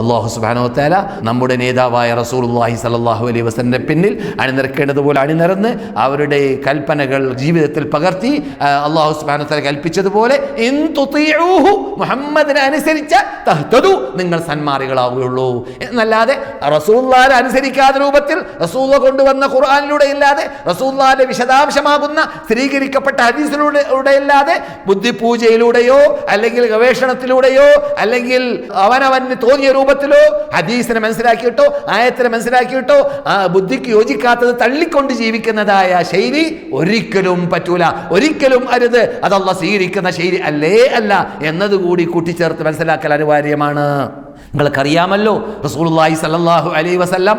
അള്ളാഹു സുബാനോത്താല നമ്മുടെ നേതാവായ റസൂലുള്ളാഹി സലാഹു അലൈ വസ്ലിന്റെ പിന്നിൽ അണിനിരക്കേണ്ടതുപോലെ അണിനിരന്ന് അവരുടെ കൽപ്പനകൾ ജീവിതത്തിൽ പകർത്തി അള്ളാഹു സുബാനോത്താല കൽപ്പിച്ചതുപോലെ മുഹമ്മദിനെ അനുസരിച്ച നിങ്ങൾ സന്മാറികളാവുകയുള്ളൂ എന്നല്ലാതെ റസൂല്ലാരെ അനുസരിക്കാത്ത രൂപത്തിൽ റസൂള്ള കൊണ്ടുവന്ന ഖുർആാനിലൂടെ ഇല്ലാതെ റസൂല്ലാന്റെ വിശദാംശമാകുന്ന സ്ഥിരീകരിക്കപ്പെട്ട ഹദീസിലൂടെ ഇല്ലാതെ ബുദ്ധിപൂജയിലൂടെയോ അല്ലെങ്കിൽ ഗവേഷണത്തിലൂടെയോ അല്ലെങ്കിൽ അവനവന് തോന്നിയ രൂപത്തിലോ ഹദീസിനെ മനസ്സിലാക്കിയിട്ടോ ആയത്തിനെ മനസ്സിലാക്കിയിട്ടോ ആ ബുദ്ധിക്ക് യോജിക്കാത്തത് തള്ളിക്കൊണ്ട് ജീവിക്കുന്നതായ ശൈലി ഒരിക്കലും പറ്റൂല. ഒരിക്കലും അരുത്. അതല്ല സ്വീകരിക്കുന്ന ശൈലി അല്ലേ അല്ല എന്നതുകൂടി കൂട്ടിച്ചേർത്ത് മനസ്സിലാക്കൽ അനിവാര്യമാണ്. നിങ്ങൾക്കറിയാമല്ലോ റസൂലുള്ളാഹി സല്ലല്ലാഹു അലൈഹി വസല്ലം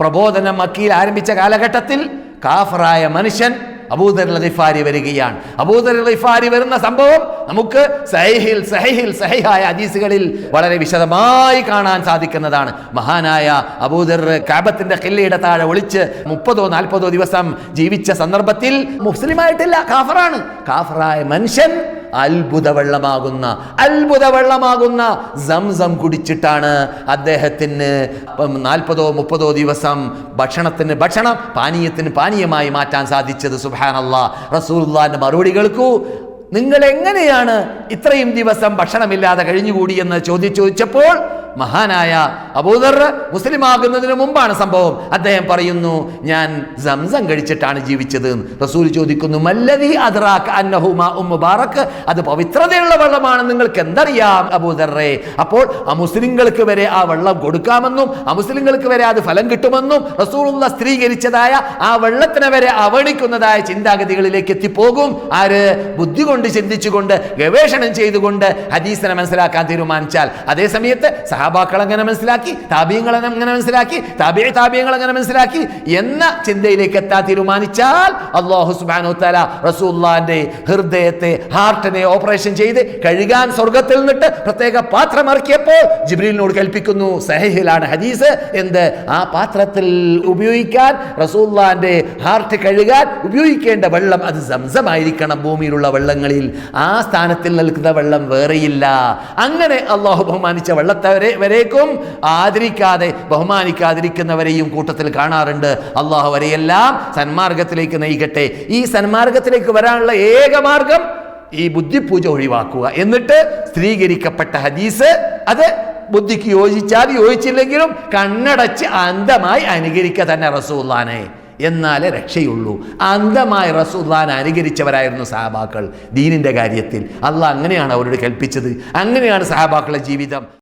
പ്രബോധനം മക്കയിൽ ആരംഭിച്ച കാലഘട്ടത്തിൽ കാഫറായ മനുഷ്യൻ അബൂദർ ഗിഫാരി വരികയാണ്. അബൂദർ ഗിഫാരി വരുന്ന സംഭവം നമുക്ക് സഹിഹിൽ സഹിഹിൽ സഹിഹായ ഹദീസുകളിൽ വളരെ വിശദമായി കാണാൻ സാധിക്കുന്നതാണ്. മഹാനായ അബൂദർ കാബത്തിന്റെ കില്ലയുടെ താഴെ ഒളിച്ച് മുപ്പതോ നാൽപ്പതോ ദിവസം ജീവിച്ച സന്ദർഭത്തിൽ മുസ്ലിമായിട്ടില്ല കാഫറാണ്. കാഫറായ മനുഷ്യൻ അത്ഭുത വെള്ളമാകുന്ന അത്ഭുത വെള്ളമാകുന്ന സംസം കുടിച്ചിട്ടാണ് അദ്ദേഹത്തിന് നാൽപ്പതോ മുപ്പതോ ദിവസം ഭക്ഷണത്തിന് ഭക്ഷണം പാനീയത്തിന് പാനീയമായി മാറ്റാൻ സാധിച്ചത്. സുബാനല്ല റസൂല്ലാന്റെ മറുപടി കേൾക്കൂ. നിങ്ങൾ എങ്ങനെയാണ് ഇത്രയും ദിവസം ഭക്ഷണമില്ലാതെ കഴിഞ്ഞുകൂടി എന്ന് ചോദ്യം ചോദിച്ചപ്പോൾ മഹാനായ അബൂദർ മുസ്ലിം ആകുന്നതിന് മുമ്പാണ് സംഭവം. അദ്ദേഹം പറയുന്നു ഞാൻ സംസം കഴിച്ചിട്ടാണ് ജീവിച്ചത്. റസൂൽ ചോദിക്കുന്നു മല്ലതി അദ്റാക്ക് അന്നഹുമ ഉം മുബാറക്ക് അത് പവിത്രതയുള്ള വെള്ളമാണ് നിങ്ങൾക്ക് എന്തറിയാം അബൂദറേ അപ്പോൾ ആ മുസ്ലിങ്ങൾക്ക് വരെ ആ വെള്ളം കൊടുക്കാമെന്നും ആ മുസ്ലിങ്ങൾക്ക് വരെ അത് ഫലം കിട്ടുമെന്നും റസൂലുള്ള സ്ത്രീകരിച്ചതായ ആ വെള്ളത്തിനെ വരെ അവഗണിക്കുന്നതായ ചിന്താഗതികളിലേക്ക് എത്തിപ്പോകും. ആര്? ബുദ്ധി കൊണ്ട് ചിന്തിച്ചുകൊണ്ട് ഗവേഷണം ചെയ്തുകൊണ്ട് ഹദീസിനെ മനസ്സിലാക്കാൻ തീരുമാനിച്ചാൽ. അതേ സമയത്ത് സഹാബാക്കൾ എങ്ങനെ മനസ്സിലാക്കി? താബീയങ്ങൾ എങ്ങനെ മനസ്സിലാക്കി? താബിയ താബിയങ്ങൾ എങ്ങനെ മനസ്സിലാക്കി? എന്ന ചിന്തയിലേക്ക് എത്താൻ തീരുമാനിച്ചാൽ അള്ളാഹു സുബാനു തല റസൂല്ലാന്റെ ഹൃദയത്തെ ഹാർട്ടിനെ ഓപ്പറേഷൻ ചെയ്ത് കഴുകാൻ സ്വർഗത്തിൽ നിന്നിട്ട് പ്രത്യേക പാത്രം ഇറക്കിയപ്പോൾ ജിബ്രീലിനോട് കൽപ്പിക്കുന്നു സഹഹിലാണ് ഹദീസ് എന്ത്? ആ പാത്രത്തിൽ ഉപയോഗിക്കാൻ റസൂല്ലാന്റെ ഹാർട്ട് കഴുകാൻ ഉപയോഗിക്കേണ്ട വെള്ളം അത് സംസമായിരിക്കണം ഭൂമിയിലുള്ള വെള്ളങ്ങളിൽ. ആ സ്ഥാനത്തിൽ നിൽക്കുന്ന വെള്ളം വേറെയില്ല. അങ്ങനെ അള്ളാഹു ബഹുമാനിച്ച വെള്ളത്തെ വരെ വരേക്കും. ആദരിക്കാതെ ബഹുമാനിക്കാതിരിക്കുന്നവരെയും കൂട്ടത്തിൽ കാണാറുണ്ട്. അള്ളാഹു വരെയെല്ലാം സന്മാർഗത്തിലേക്ക് നയിക്കട്ടെ. ഈ സന്മാർഗത്തിലേക്ക് വരാനുള്ള ഏക മാർഗം ഈ ബുദ്ധിപൂജ ഒഴിവാക്കുക. എന്നിട്ട് സ്ത്രീകരിക്കപ്പെട്ട ഹദീസ് അത് ബുദ്ധിക്ക് യോജിച്ചാൽ യോജിച്ചില്ലെങ്കിലും കണ്ണടച്ച് അന്ധമായി അനുകരിക്കുക തന്നെ റസൂല്ലാനെ എന്നാലേ രക്ഷയുള്ളൂ. അന്ധമായി റസൂല്ലാൻ അനുകരിച്ചവരായിരുന്നു സഹാബാക്കൾ. ദീനിന്റെ കാര്യത്തിൽ. അല്ല അങ്ങനെയാണ് അവരോട് കൽപ്പിച്ചത്. അങ്ങനെയാണ് സഹാബാക്കളുടെ ജീവിതം.